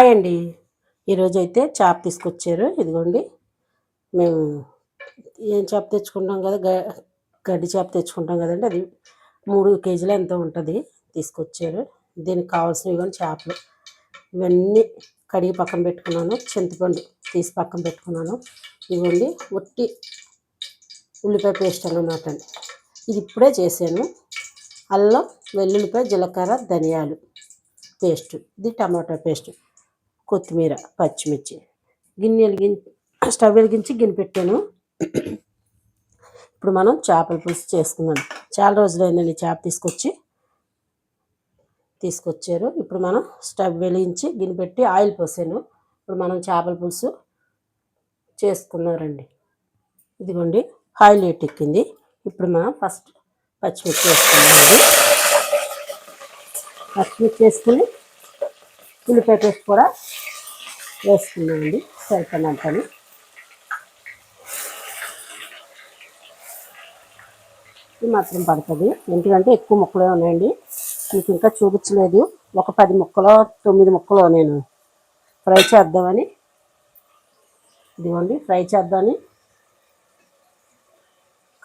Hi అండి ఈరోజు అయితే చేప తీసుకొచ్చారు. ఇదిగోండి. మేము ఏం చేప తెచ్చుకుంటాం కదా? గ- గడ్డి చేప తెచ్చుకుంటాం కదండి. అది మూడు కేజీలు ఎంతో ఉంటుంది. తీసుకొచ్చారు. దీనికి కావాల్సినవి కానీ చేపలు. ఇవన్నీ కడిగి పక్కన పెట్టుకున్నాను. చింతపండు తీసి పక్కన పెట్టుకున్నాను. ఇవ్వండి ఒట్టి ఉల్లిపాయ పేస్ట్ అన్నమాట అండి. ఇది ఇప్పుడే చేశాను. అల్లం వెల్లుల్లిపాయ జీలకర్ర ధనియాలు పేస్ట్. ఇది టమాటా పేస్ట్. కొత్తిమీర పచ్చిమిర్చి. గిన్నె వెలిగించి స్టవ్ వెలిగించి గిన్నె పెట్టాను. ఇప్పుడు మనం చేపల పులుసు చేసుకుందాం. చాలా రోజులైందండి చేప తీసుకొచ్చి. తీసుకొచ్చారు. ఇప్పుడు మనం స్టవ్ వెలిగించి గిన్నె పెట్టి ఆయిల్ పోసాను. ఇప్పుడు మనం చేపల పులుసు చేసుకున్నారండి. ఇదిగోండి ఆయిల్ ఎక్కింది. ఇప్పుడు మనం ఫస్ట్ పచ్చిమిర్చి వేసుకున్నామండి పచ్చిమిర్చి వేసుకుని ఉల్లిపాయ పేస్ట్ కూడా వేసుకున్నామండి సరిపడినంతని. ఇది మాత్రం పడుతుంది. ఎందుకంటే ఎక్కువ ముక్కలే ఉన్నాయండి. మీకు ఇంకా చూపించలేదు. ఒక పది ముక్కలో తొమ్మిది ముక్కలు నేను ఫ్రై చేద్దామని. ఇదిగోండి ఫ్రై చేద్దామని.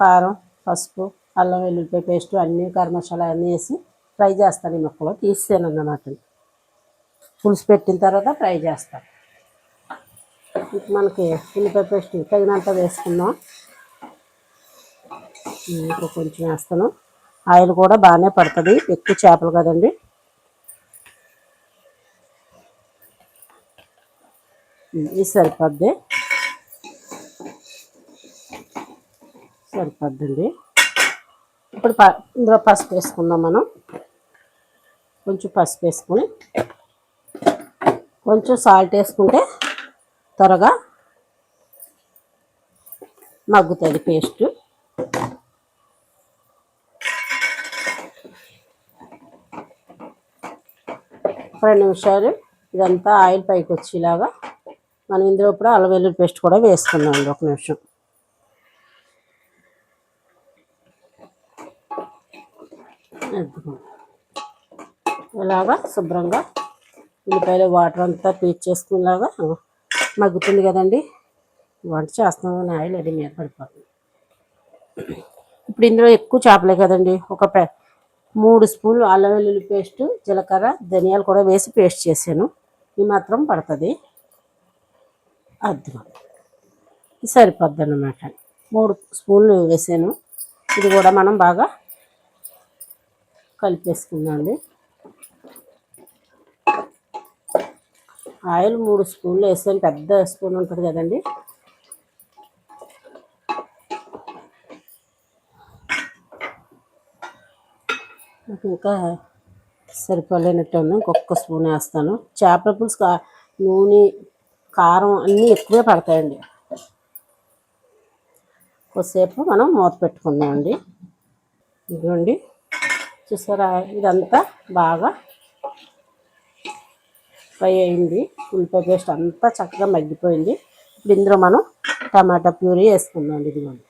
కారం పసుపు అల్లం వెల్లుల్లిపాయ పేస్ట్ అన్నీ గరం మసాలా అన్నీ వేసి ఫ్రై చేస్తాను ఈ ముక్కలో. తీసాను అన్నమాట. పులుసు పెట్టిన తర్వాత ఫ్రై చేస్తాను. మనకి ఉల్లిపాయ పేస్ట్ తగినంత వేసుకుందాం. ఇంకో కొంచెం వేస్తాను. ఆయిల్ కూడా బాగానే పడుతుంది. ఎక్కువ చేపలు కదండి. ఇది సరిపోద్ది. సరిపోద్దండి. ఇప్పుడు ప ఇందులో పసుపు వేసుకుందాం మనం. కొంచెం పసుపు వేసుకొని కొంచెం సాల్ట్ వేసుకుంటే త్వరగా మగ్గుతుంది పేస్ట్. రెండు నిమిషాలు ఇదంతా ఆయిల్ పైకి వచ్చేలాగా మనం ఇందులో ఇప్పుడు అల్లం వెల్లుల్లి పేస్ట్ కూడా వేసుకుందాం ఒక నిమిషం. ఇలాగా శుభ్రంగా ఉల్లిపాయలు వాటర్ అంతా పీచ్ చేసుకునేలాగా మగ్గుతుంది కదండి. వంట చేస్తున్నాం ఆయిల్ అది మీద పడిపోతుంది. ఇప్పుడు ఇందులో ఎక్కువ చేపలే కదండి. ఒక పే మూడు స్పూన్లు అల్లం వెల్లుల్లి పేస్ట్ జీలకర్ర ధనియాలు కూడా వేసి పేస్ట్ చేశాను. ఈ మాత్రం పడుతుంది. అర్థం ఇది సరిపోద్ది అన్నమాట మూడు స్పూన్లు వేసాను. ఇది కూడా మనం బాగా కలిపేసుకుందాం ఆయిల్ మూడు స్పూన్లు వేసాను పెద్ద స్పూన్ ఉంటుంది కదండి. ఇంకా సరిపోలేనట్టు ఉంది. ఇంకొక స్పూన్ వేస్తాను. చేపల పులుసు కా- నూనె కారం అన్నీ ఎక్కువే పడతాయండి. కొద్దిసేపు మనం మూత పెట్టుకుందామండి. ఇదిగోండి. చూసారా? ఇదంతా బాగా ఫ్రై అయింది. ఉల్లిపాయ పేస్ట్ అంతా చక్కగా మగ్గిపోయింది. ఇప్పుడు ఇందులో మనం టమాటా ప్యూరీ వేసుకుందాం మనం.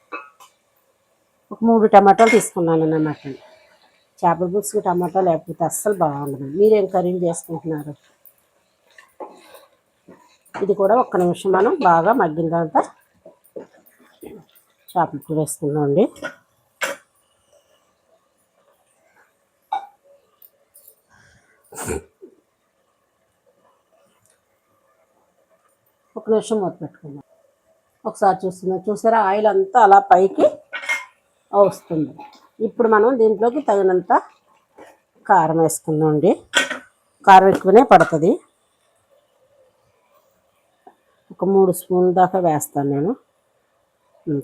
ఒక మూడు టమాటాలు తీసుకున్నాను అన్నమాట చేపల పులుసుకి టమాటా లేకపోతే అస్సలు బాగుండదు. మీరేం కర్రీ చేసుకుంటున్నారు? ఇది కూడా ఒక్క నిమిషం మనం బాగా మగ్గిన తర్వాత చేపల కూర వేసుకుందాం అండి ఒక నిమిషం మూత పెట్టుకుందాం. ఒకసారి చూస్తున్నాం. చూసారా? ఆయిల్ అంతా అలా పైకి వస్తుంది. ఇప్పుడు మనం దీంట్లోకి తగినంత కారం వేసుకుందాం అండి కారం ఎక్కువనే పడుతుంది. ఒక మూడు స్పూన్ల దాకా వేస్తాను నేను.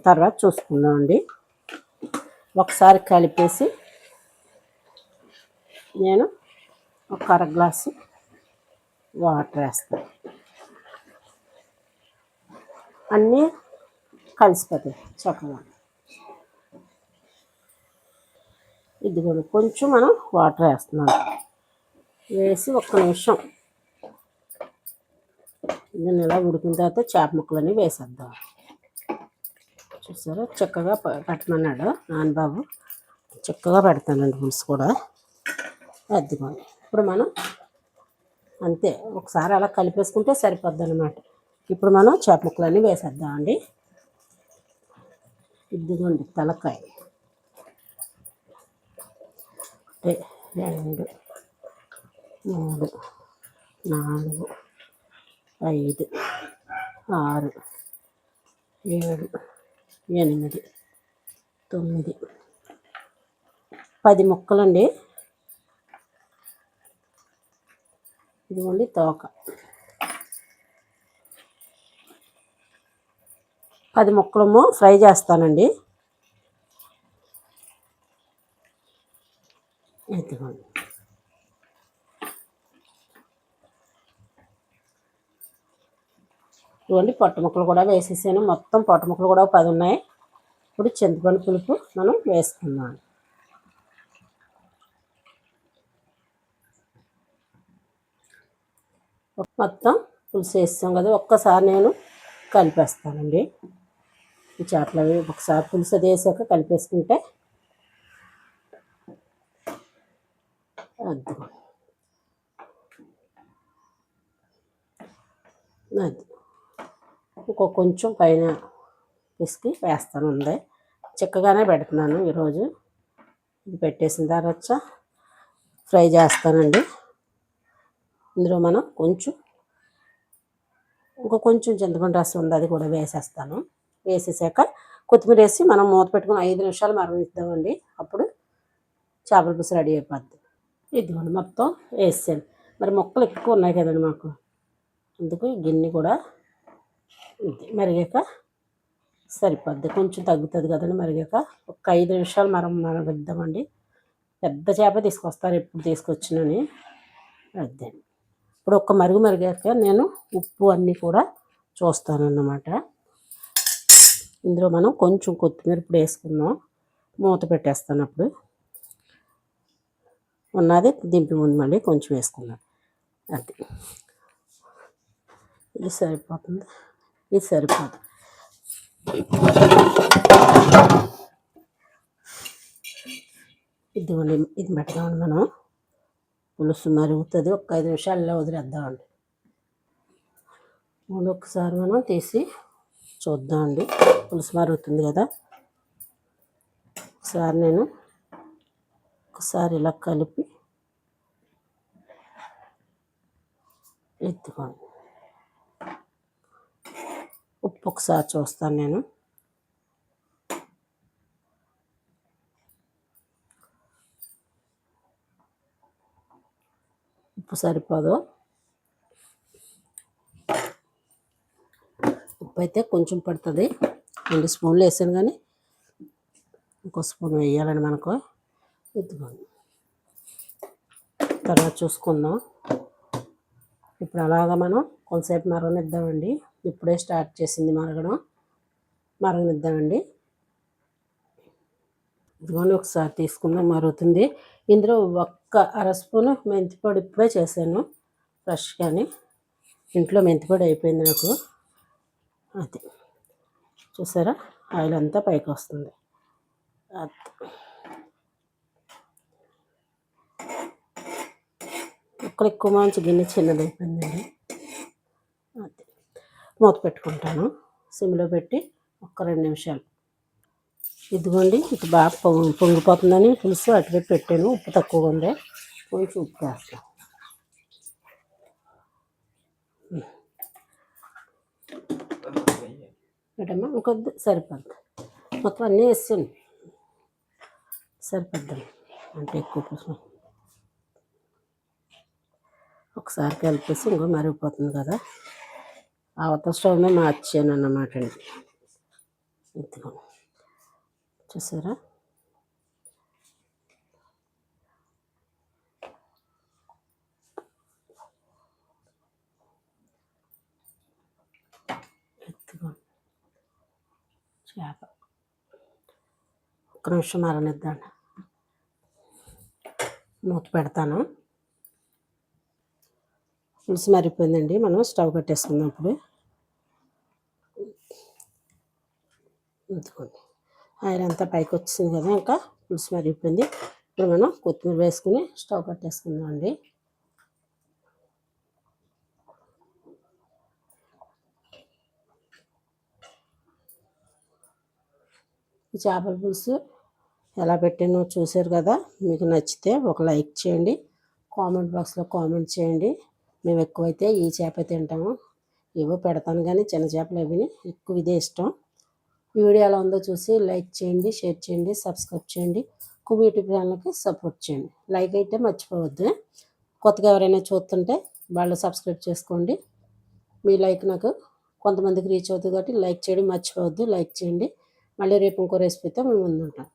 తర్వాత చూసుకుందాం అండి ఒకసారి కలిపేసి నేను ఒక అర గ్లాసు వాటర్ వేస్తాను. అన్నీ కలిసిపోతాయి చక్కగా. ఇదిగోండి కొంచెం మనం వాటర్ వేస్తున్నాం. వేసి ఒక్క నిమిషం. దీన్ని ఇలా ఉడికిన తర్వాత చేప ముక్కలని వేసేద్దాం. చూసారా? చక్కగా పెట్టమన్నాడు నాన్నబాబు. చక్కగా పెడతానండి పులుసు కూడా. అద్దెకోండి ఇప్పుడు మనం అంతే. ఒకసారి అలా కలిపేసుకుంటే సరిపోద్ది అనమాట ఇప్పుడు మనం చేప ముక్కలన్నీ వేసేద్దామండి. ఇదిగోండి తలకాయ. ఒకటి రెండు మూడు నాలుగు ఐదు ఆరు ఏడు ఎనిమిది తొమ్మిది. పది ముక్కలండి. ఇదిగోండి తోక. పది ముక్కలము ఫ్రై చేస్తానండి. ఇదిగోండి పొట్ట ముక్కలు కూడా వేసేసాను. మొత్తం పొట్ట ముక్కలు కూడా పది ఉన్నాయి. ఇప్పుడు చింతపండు పులుపు మనం వేసుకుందాం. మొత్తం పులుసు వేస్తాం కదా ఒక్కసారి నేను కలిపేస్తానండి. ఈ చేపలు అవి ఒకసారి పులుసు అది వేసాక కలిపేసుకుంటే అది అది ఇంకో కొంచెం పైన పిసికి వేస్తాను ఉంది. చిక్కగానే పెడుతున్నాను ఈరోజు. ఇది పెట్టేసిన తర్వాత ఫ్రై చేస్తానండి. ఇందులో మనం కొంచెం ఇంకో కొంచెం చింతపండు రసం ఉంది అది కూడా వేసేస్తాను. వేసేసాక కొత్తిమీర వేసి మనం మూత పెట్టుకుని ఐదు నిమిషాలు మరగిద్దామండి అప్పుడు చేపల పులుసు రెడీ అయిపోద్ది. ఇదిగోండి మొత్తం వేసాను మరి మొక్కలు ఎక్కువ ఉన్నాయి కదండి మాకు. అందుకు గిన్నె కూడా ఇది మరిగాక సరిపోద్ది. కొంచెం తగ్గుతుంది కదండి మరిగాక ఒక ఐదు నిమిషాలు మనం మరగిద్దామండి పెద్ద చేప తీసుకొస్తారు ఎప్పుడు తీసుకొచ్చినని. అదే. ఇప్పుడు ఒక్క మరుగు మరిగాక నేను ఉప్పు అన్నీ కూడా చూస్తానన్నమాట. ఇందులో మనం కొంచెం కొత్తిమీర ఇప్పుడు వేసుకుందాం. మూత పెట్టేస్తాను అప్పుడు. ఉన్నది దింపి ముందు మళ్ళీ కొంచెం వేసుకుందాం. అది ఇది సరిపోతుంది. ఇది సరిపోతుంది ఇదిగోండి ఇది పెట్టదామండి మనం పులుసు మరుగుతుంది. ఒక ఐదు నిమిషాల్లో వదిలేద్దామండి. మూడు ఒకసారి మనం తీసి చూద్దామండి. పులుసు మారుతుంది కదా. ఒకసారి నేను ఒకసారి ఇలా కలిపి ఎత్తుకోండి. ఉప్పు ఒకసారి చూస్తాను నేను. ఉప్పు సరిపోదు. ఉప్పు అయితే కొంచెం పడుతుంది. రెండు స్పూన్లు వేసాను కానీ ఇంకో స్పూన్ వేయాలని మనకు. ఎత్తుకోండి తర్వాత చూసుకుందాం. ఇప్పుడు అలాగా మనం కొంతసేపు మరగనిద్దామండి. ఇప్పుడే స్టార్ట్ చేసింది మరగడం. మరగనిద్దామండి. ఇదిగోండి ఒకసారి తీసుకుందాం. మరుగుతుంది. ఇందులో ఒక్క అర స్పూను మెంతిపొడి ఇప్పుడే చేశాను. ఫ్రెష్గాని. ఇంట్లో మెంతిపొడి అయిపోయింది నాకు. అది. చూసారా? ఆయిల్ అంతా పైకి వస్తుంది అది. ముక్కలు ఎక్కువ మంచి గిన్నె చిన్నది అది. మూత పెట్టుకుంటాను. సిమ్లో పెట్టి ఒక్క రెండు నిమిషాలు. ఇదిగోండి ఇటు బాగా పొంగి పొంగిపోతుందని పులుసు అటువైపు పెట్టాను. ఉప్పు తక్కువగా ఉంది. కొంచెం ఉప్పు వేస్తాను పెట్టమ్మా. ఇంకొద్ది సరిపోద్ది. మొత్తం అన్నీ వేసాను సరిపోద్దాం. అంటే ఎక్కువ పులుసు ఒకసారి కలిపేసి ఇంకో మరిగిపోతుంది కదా. అవతల స్టవ్ మీద మార్చాను అన్నమాట అండి. ఇదిగో. చూసారా? చేప. ఒక నిమిషం మరనిద్దాండి. మూత పెడతాను. పులుసు మరిగిపోయిందండి మనం స్టవ్ కట్టేసుకుందాం ఇప్పుడు. ఇదిగోండి. ఆయిల్ అంతా పైకి వచ్చింది కదా ఇంకా పులుసు మరిగిపోయింది ఇప్పుడు మనం కొత్తిమీర వేసుకుని స్టవ్ కట్టేసుకుందాం అండి చేపల పులుసు ఎలా పెట్టానో చూశారు కదా? మీకు నచ్చితే ఒక లైక్ చేయండి. కామెంట్ బాక్స్లో కామెంట్ చేయండి. మేము ఎక్కువైతే ఈ చేప తింటాము. ఏవో పెడతాను కానీ చిన్న చేపలు అవి ఎక్కువ ఇదే ఇష్టం. వీడియో ఎలా ఉందో చూసి లైక్ చేయండి షేర్ చేయండి సబ్స్క్రైబ్ చేయండి. కుబి యూట్యూబ్ ఛానల్కి సపోర్ట్ చేయండి. లైక్ అయితే మర్చిపోవద్దు. కొత్తగా ఎవరైనా చూస్తుంటే వాళ్ళు సబ్స్క్రైబ్ చేసుకోండి. మీ లైక్ నాకు కొంతమందికి రీచ్ అవుతుంది కాబట్టి లైక్ చేయడం మర్చిపోవద్దు. లైక్ చేయండి. మళ్ళీ రేపు ఇంకో రెసిపీతో మేము ముందుంటాం